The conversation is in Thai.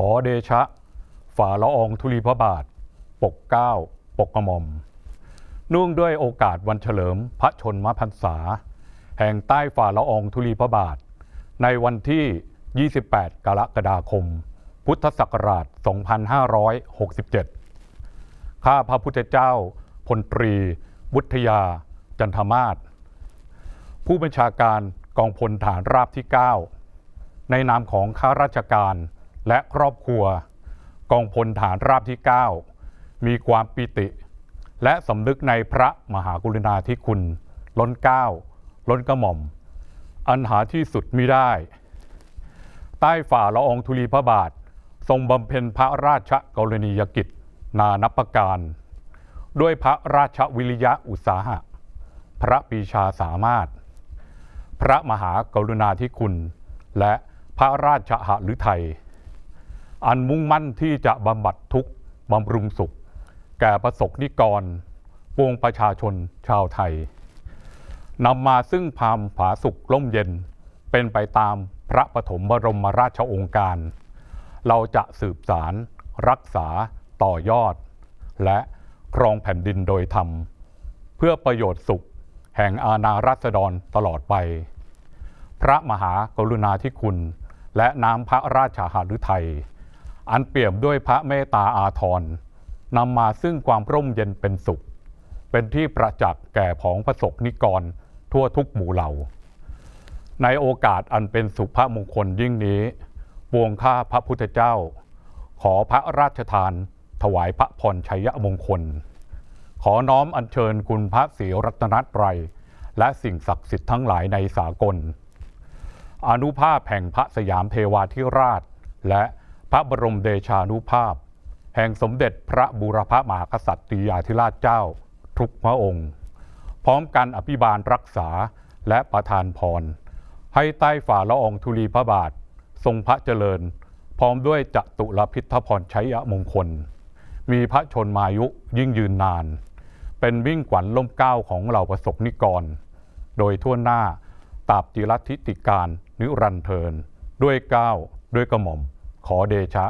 ขอเดชะ ฝ่าละอองธุลีพระบาท ปกเก้า ปกกระหม่อมนุ่งด้วยโอกาสวันเฉลิมพระชนมพรรษา แห่งใต้ฝ่าละอองธุลีพระบาท ในวันที่ 28 กรกฎาคม พุทธศักราช 2567 ข้าพระพุทธเจ้าพลตรี วุฒยา จันทมาศผู้บัญชาการกองพลฐานราบที่ 9 ในนามของข้าราชการ และครอบครัว กองพลฐานราบที่ 9 มีความปิติ และสำนึกในพระมหากรุณาธิคุณ ล้นเกล้า ล้นกระหม่อม อันหาที่สุดมิได้ ใต้ฝ่าละอองธุลีพระบาท ทรงบำเพ็ญพระราชกรณียกิจ นานับประการ ด้วยพระราชวิริยะอุตสาหะ พระปีชาสามารถ พระมหากรุณาธิคุณ และพระราชหฤทัย อันมุ่งมั่นที่จะบำบัดทุกข์บำรุงสุข แก่ประสบนิกรปวงประชาชนชาวไทยนำมาซึ่งความผาสุกร่มเย็น เป็นไปตามพระปฐมบรมราชโองการ เราจะสืบสาร รักษาต่อยอด และครองแผ่นดินโดยธรรม เพื่อประโยชน์สุขแห่งอาณารัษฎรตลอดไป พระมหากรุณาธิคุณ และน้ำพระราชาหฤทัย อันเปี่ยมด้วยพระเมตตาอาทรนำมาซึ่งความร่มเย็นเป็นสุข เป็นที่ประจักษ์แก่ผองประสบนิกร ทั่วทุกหมู่เหล่า ในโอกาสอันเป็นสุภมงคลยิ่งนี้ปวงข้าพระพุทธเจ้า ขอพระราชทาน ถวายพระพรชัยมงคล ขอน้อมอัญเชิญคุณพระศรีรัตนตรัยและสิ่งศักดิ์สิทธิ์ทั้งหลายในสากล อนุภาพแห่งพระสยามเทวาธิราชและ พระบรมเดชานุภาพ แห่งสมเด็จพระบูรพมหากษัตริยาธิราชเจ้า ทุกพระองค์ พร้อมกันอภิบาลรักษาและประทานพร ให้ใต้ฝ่าละอองธุลีพระบาท ทรงพระเจริญ พร้อมด้วยจตุรพิทพรชัยมงคล มีพระชนมายุยิ่งยืนนาน เป็นวิ่งขวัญล่มเก้าของเหล่าประสบนิกร โดยทั่วหน้าตาบจิรัติติการนิรันเทิน ด้วยเก้าวด้วยกระหม่อม ขอเดชะ